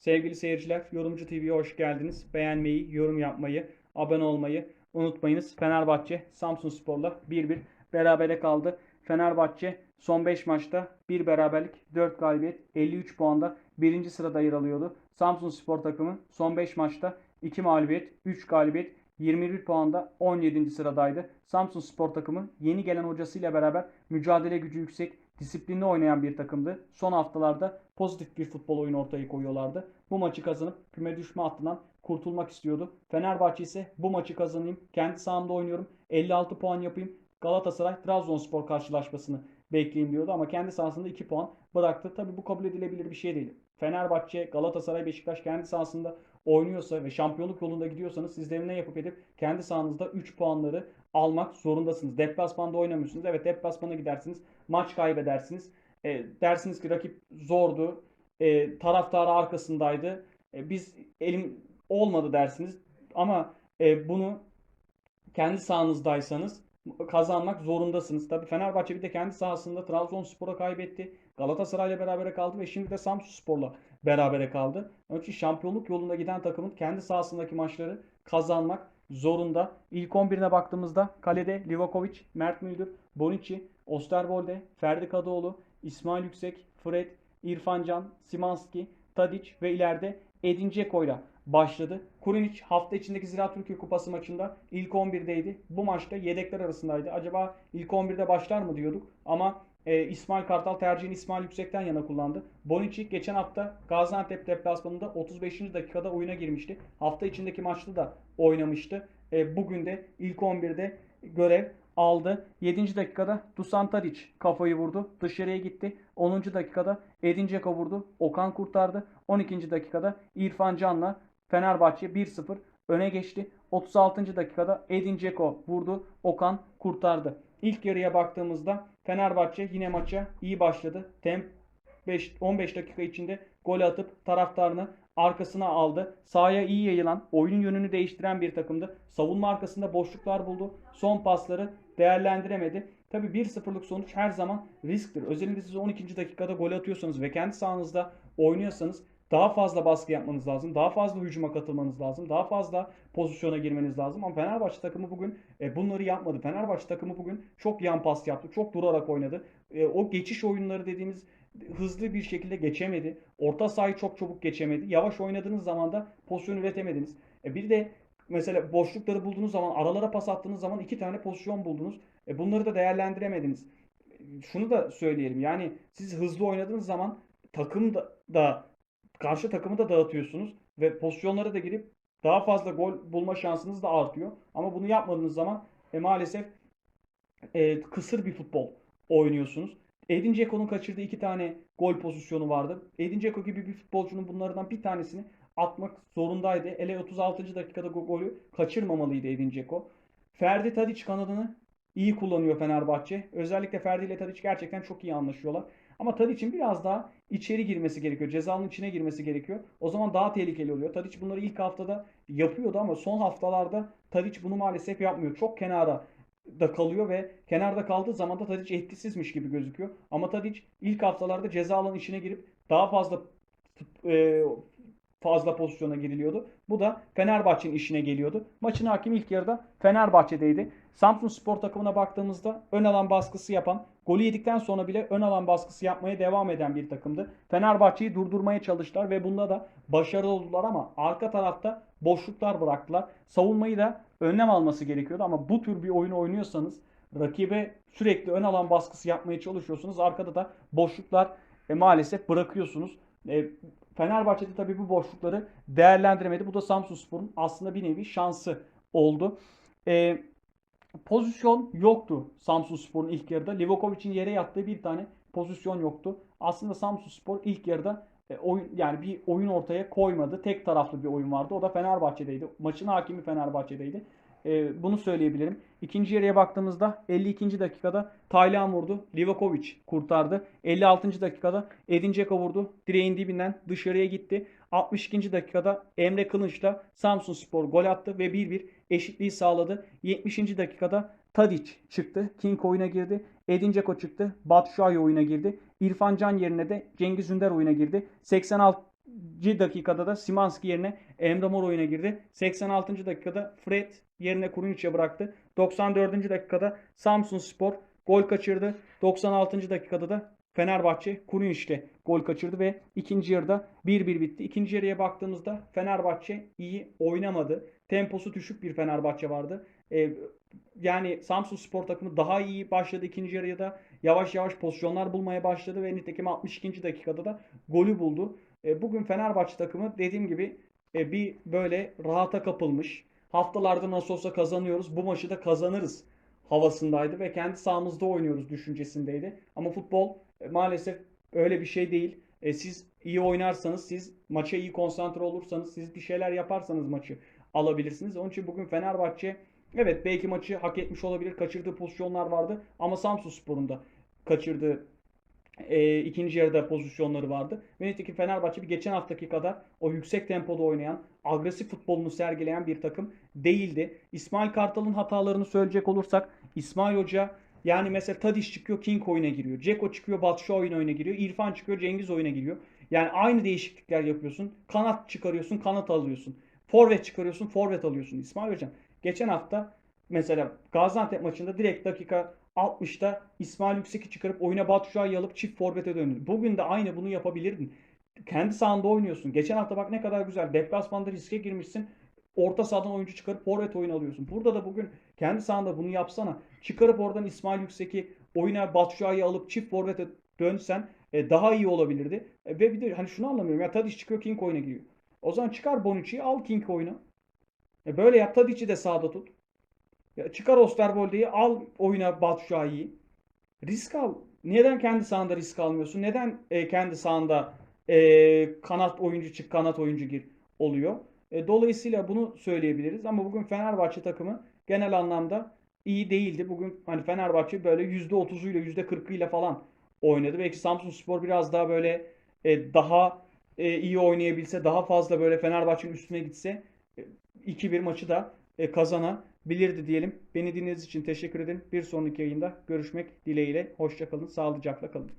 Sevgili seyirciler, Yorumcu TV'ye hoş geldiniz. Beğenmeyi, yorum yapmayı, abone olmayı unutmayınız. Fenerbahçe Samsun Spor'la 1-1 berabere kaldı. Fenerbahçe son 5 maçta 1 beraberlik, 4 galibiyet, 53 puanda 1. sırada yer alıyordu. Samsun Spor takımı son 5 maçta 2 mağlubiyet, 3 galibiyet, 21 puanda 17. sıradaydı. Samsun Spor takımı yeni gelen hocasıyla beraber mücadele gücü yüksek, disiplinli oynayan bir takımdı. Son haftalarda pozitif bir futbol oyunu ortaya koyuyorlardı. Bu maçı kazanıp küme düşme hattından kurtulmak istiyordu. Fenerbahçe ise bu maçı kazanayım, kendi sahamda oynuyorum, 56 puan yapayım, Galatasaray Trabzonspor karşılaşmasını bekleyeyim diyordu ama kendi sahasında 2 puan bıraktı. Tabi bu kabul edilebilir bir şey değil. Fenerbahçe, Galatasaray, Beşiktaş kendi sahasında oynuyorsa ve şampiyonluk yolunda gidiyorsanız sizlerin ne yapıp edip kendi sahanızda 3 puanları almak zorundasınız. Deplasmanda oynamıyorsunuz. Evet deplasmana gidersiniz. Maç kaybedersiniz. E, dersiniz ki rakip zordu. E, taraftarı arkasındaydı. E, biz elim olmadı dersiniz. Ama e, bunu kendi sahanızdaysanız kazanmak zorundasınız. Tabii Fenerbahçe bir de kendi sahasında Trabzonspor'a kaybetti. Galatasaray'la berabere kaldı ve şimdi de Samsunspor'la berabere kaldı. Onun için şampiyonluk yolunda giden takımın kendi sahasındaki maçları kazanmak zorunda. İlk 11'ine baktığımızda kalede Livakovic, Mert Müldür, Bonici, Osterwolde, Ferdi Kadıoğlu, İsmail Yüksek, Fred, İrfan Can, Simanski, Tadic ve ileride Edin Dzeko'yla başladı. Kurunic hafta içindeki Ziraat Türkiye Kupası maçında ilk 11'deydi. Bu maçta yedekler arasındaydı. Acaba ilk 11'de başlar mı diyorduk ama e, İsmail Kartal tercihini İsmail Yüksek'ten yana kullandı. Bonucci geçen hafta Gaziantep deplasmanında 35. dakikada oyuna girmişti. Hafta içindeki maçta da oynamıştı. E, bugün de ilk 11'de görev aldı. 7. dakikada Dusan Tadic kafayı vurdu. Dışarıya gitti. 10. dakikada Edin Dzeko vurdu. Okan kurtardı. 12. dakikada İrfan Can'la Fenerbahçe 1-0 öne geçti. 36. dakikada Edin Dzeko vurdu. Okan kurtardı. İlk yarıya baktığımızda Fenerbahçe yine maça iyi başladı. Temp 5, 15 dakika içinde gol atıp taraftarını arkasına aldı. Sahaya iyi yayılan, oyunun yönünü değiştiren bir takımdı. Savunma arkasında boşluklar buldu. Son pasları değerlendiremedi. Tabi 1-0'lık sonuç her zaman risktir. Özellikle siz 12. dakikada gol atıyorsanız ve kendi sahanızda oynuyorsanız daha fazla baskı yapmanız lazım. Daha fazla hücuma katılmanız lazım. Daha fazla pozisyona girmeniz lazım. Ama Fenerbahçe takımı bugün e, bunları yapmadı. Fenerbahçe takımı bugün çok yan pas yaptı. Çok durarak oynadı. E, o geçiş oyunları dediğimiz hızlı bir şekilde geçemedi. Orta sahayı çok çabuk geçemedi. Yavaş oynadığınız zaman da pozisyon üretemediniz. E, bir de mesela boşlukları bulduğunuz zaman, aralara pas attığınız zaman iki tane pozisyon buldunuz. E, bunları da değerlendiremediniz. Şunu da söyleyelim. Yani siz hızlı oynadığınız zaman takım da, da karşı takımı da dağıtıyorsunuz ve pozisyonlara da girip daha fazla gol bulma şansınız da artıyor. Ama bunu yapmadığınız zaman e, maalesef e, kısır bir futbol oynuyorsunuz. Edin Dzeko'nun kaçırdığı iki tane gol pozisyonu vardı. Edin Dzeko gibi bir futbolcunun bunlardan bir tanesini atmak zorundaydı. Ele 36. dakikada golü kaçırmamalıydı Edin Dzeko. Ferdi Tadic kanadını iyi kullanıyor Fenerbahçe. Özellikle Ferdi ile Tadic gerçekten çok iyi anlaşıyorlar. Ama Tadic'in biraz daha içeri girmesi gerekiyor. Cezanın içine girmesi gerekiyor. O zaman daha tehlikeli oluyor. Tadic bunları ilk haftada yapıyordu ama son haftalarda Tadic bunu maalesef yapmıyor. Çok kenara da kalıyor ve kenarda kaldığı zaman da Tadic etkisizmiş gibi gözüküyor. Ama Tadic ilk haftalarda ceza alanı içine girip daha fazla e, fazla pozisyona giriliyordu. Bu da Fenerbahçe'nin işine geliyordu. Maçın hakimi ilk yarıda Fenerbahçe'deydi. Samsun Spor takımına baktığımızda ön alan baskısı yapan, golü yedikten sonra bile ön alan baskısı yapmaya devam eden bir takımdı. Fenerbahçe'yi durdurmaya çalıştılar ve bunda da başarılı oldular ama arka tarafta boşluklar bıraktılar. Savunmayı da önlem alması gerekiyordu ama bu tür bir oyunu oynuyorsanız rakibe sürekli ön alan baskısı yapmaya çalışıyorsunuz. Arkada da boşluklar e, maalesef bırakıyorsunuz. E, Fenerbahçe'de tabii bu boşlukları değerlendiremedi. Bu da Samsunspor'un aslında bir nevi şansı oldu. E, pozisyon yoktu Samsunspor'un ilk yarıda. Livakovic'in yere yattığı bir tane pozisyon yoktu. Aslında Samsunspor ilk yarıda e, oyun yani bir oyun ortaya koymadı. Tek taraflı bir oyun vardı. O da Fenerbahçe'deydi. Maçın hakimi Fenerbahçe'deydi. E, bunu söyleyebilirim. İkinci yarıya baktığımızda 52. dakikada Taylan vurdu. Livakovic kurtardı. 56. dakikada Edin Dzeko vurdu. Direğin dibinden dışarıya gitti. 62. dakikada Emre Kılınç'la Samsun Spor gol attı ve 1-1 eşitliği sağladı. 70. dakikada Tadic çıktı. King oyuna girdi. Edin Dzeko çıktı. Batshuayi oyuna girdi. İrfan Can yerine de Cengiz Ünder oyuna girdi. 86 dakikada da Simanski yerine Emre Mor oyuna girdi. 86. dakikada Fred yerine Kuruniç'e bıraktı. 94. dakikada Samsun Spor gol kaçırdı. 96. dakikada da Fenerbahçe Kuruniç'te gol kaçırdı ve ikinci yarıda 1-1 bitti. İkinci yarıya baktığımızda Fenerbahçe iyi oynamadı. Temposu düşük bir Fenerbahçe vardı. Ee, yani Samsun Spor takımı daha iyi başladı ikinci yarıya da yavaş yavaş pozisyonlar bulmaya başladı ve nitekim 62. dakikada da golü buldu. E, bugün Fenerbahçe takımı dediğim gibi e, bir böyle rahata kapılmış. Haftalarda nasıl olsa kazanıyoruz. Bu maçı da kazanırız havasındaydı ve kendi sahamızda oynuyoruz düşüncesindeydi. Ama futbol e, maalesef öyle bir şey değil. E, siz iyi oynarsanız, siz maça iyi konsantre olursanız, siz bir şeyler yaparsanız maçı alabilirsiniz. Onun için bugün Fenerbahçe evet belki maçı hak etmiş olabilir. Kaçırdığı pozisyonlar vardı ama Samsun Spor'un da kaçırdığı e, ikinci yarıda pozisyonları vardı. Ve nitekim Fenerbahçe bir geçen haftaki kadar o yüksek tempoda oynayan, agresif futbolunu sergileyen bir takım değildi. İsmail Kartal'ın hatalarını söyleyecek olursak İsmail Hoca yani mesela Tadiş çıkıyor King oyuna giriyor. Ceko çıkıyor Batshuayi oyuna, oyuna giriyor. İrfan çıkıyor Cengiz oyuna giriyor. Yani aynı değişiklikler yapıyorsun. Kanat çıkarıyorsun, kanat alıyorsun. Forvet çıkarıyorsun, forvet alıyorsun. İsmail Hocam geçen hafta mesela Gaziantep maçında direkt dakika 60'ta İsmail Yüksek'i çıkarıp oyuna Batshuayi alıp çift forvete döndü. Bugün de aynı bunu yapabilirdin. Kendi sahanda oynuyorsun. Geçen hafta bak ne kadar güzel. Deplasmanda riske girmişsin. Orta sahadan oyuncu çıkarıp forvet oyun alıyorsun. Burada da bugün kendi sahanda bunu yapsana. Çıkarıp oradan İsmail Yüksek'i oyuna Batshuayi alıp çift forvete dönsen e, daha iyi olabilirdi. E, ve bir de hani şunu anlamıyorum. Ya Tadiç çıkıyor King oyuna giriyor. O zaman çıkar Bonucci'yi al King oyuna. E, böyle yap. Tadiç'i de sağda tut. Çıkar Osterwolde'yi al oyuna Batshuayi'yi. Risk al. Neden kendi sahanda risk almıyorsun? Neden e, kendi sahanda e, kanat oyuncu çık, kanat oyuncu gir oluyor? E, dolayısıyla bunu söyleyebiliriz. Ama bugün Fenerbahçe takımı genel anlamda iyi değildi. Bugün hani Fenerbahçe böyle %30'uyla %40'ıyla falan oynadı. Belki Samsun Spor biraz daha böyle e, daha e, iyi oynayabilse, daha fazla böyle Fenerbahçe'nin üstüne gitse e, 2-1 maçı da e, kazanabilirdi diyelim. Beni dinlediğiniz için teşekkür ederim. Bir sonraki yayında görüşmek dileğiyle. Hoşçakalın, sağlıcakla kalın.